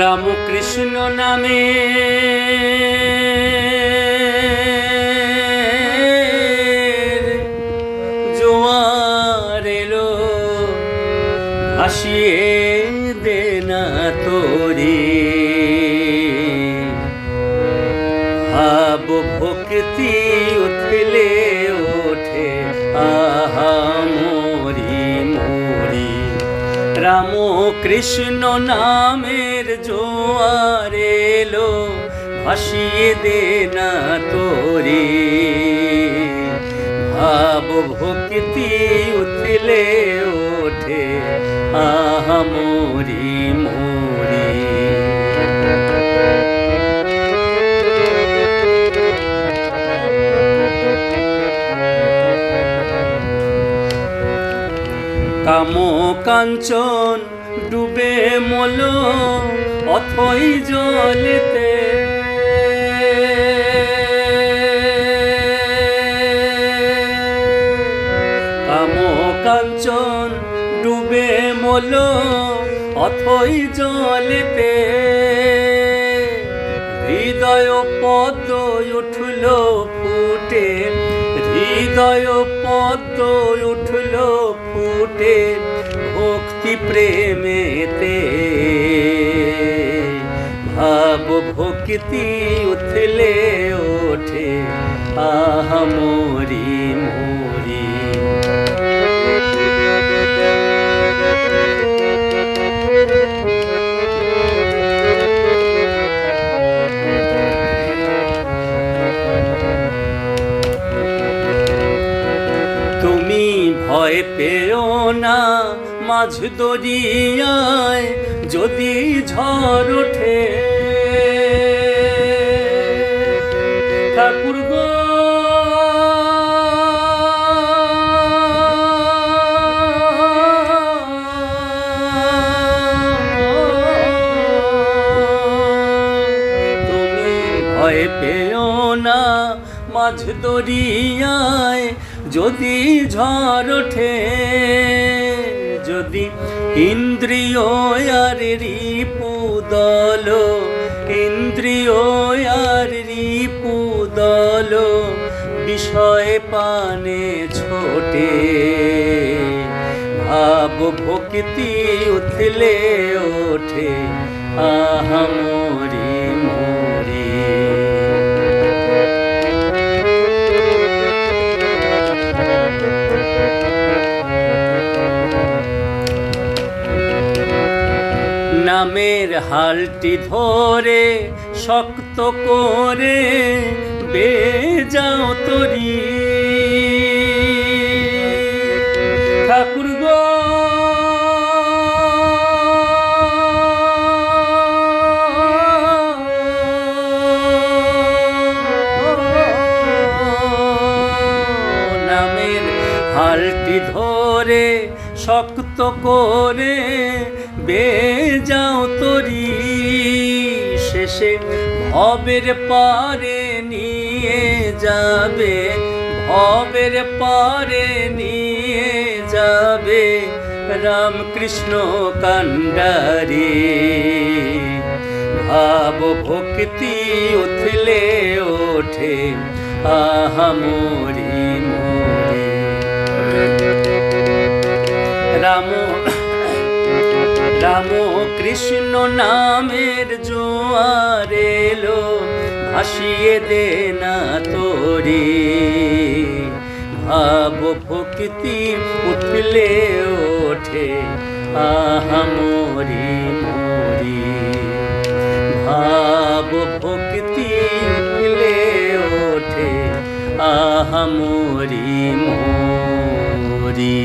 রামকৃষ্ণ নামে। জোয়ার এলো, ভাসিয়ে দে না তোরি। ভাব ভক্তি উঠলে ওঠে, আহা মরি মরি। রাম কৃষ্ণ নামের জোয়ার এলো, ভাসিয়ে দে না তোরে। ভাব ভক্তি উঠলে ওঠে, আহা মরি মরি। কাম কাঞ্চন ডুবে মল অথই জলেতে। কাম কাঞ্চন ডুবে মল অথই জলেতে। হৃদয় পদ্ম উঠল ফুটে, হৃদয় পদ্ম উঠল ফুটে। ভক্তি প্রেমেতে? ভাব ভক্তি উঠলে ওঠে আহ মরি মরি। ভয় পেও না, মাঝ দরিয়ায় যদি ঝড় ওঠে। ঠাকুর গো! ভয় পেও না, মাঝ দরিয়ায় যদি ঝড় ওঠে, যদি ইন্দ্রিয় আর রিপু দল, ইন্দ্রিয় আর রিপু বিষয় পানে ছোটে। ভাব ভক্তি উঠলে ওঠে, আহা নামের হালটি ধরে শক্ত করে বেজাও তরি। ঠাকুর গো নামের হালটি ধরে শক্ত করে বেজাও তরি শেষে ভবের পারে নিয়ে যাবে, ভবের পারে নিয়ে যাবে রামকৃষ্ণ কান্ডারি ভাব ভক্তি উঠলে ওঠে, আহা মরি মরি। রাম রাম কৃষ্ণ নামের জোয়ার এলো, ভাসিয়ে দে না তোরে। ভাব ভক্তি উঠলে ওঠে, আহা মরি মরি। ভাব ভক্তি উঠলে ওঠে, আহা মরি মরি।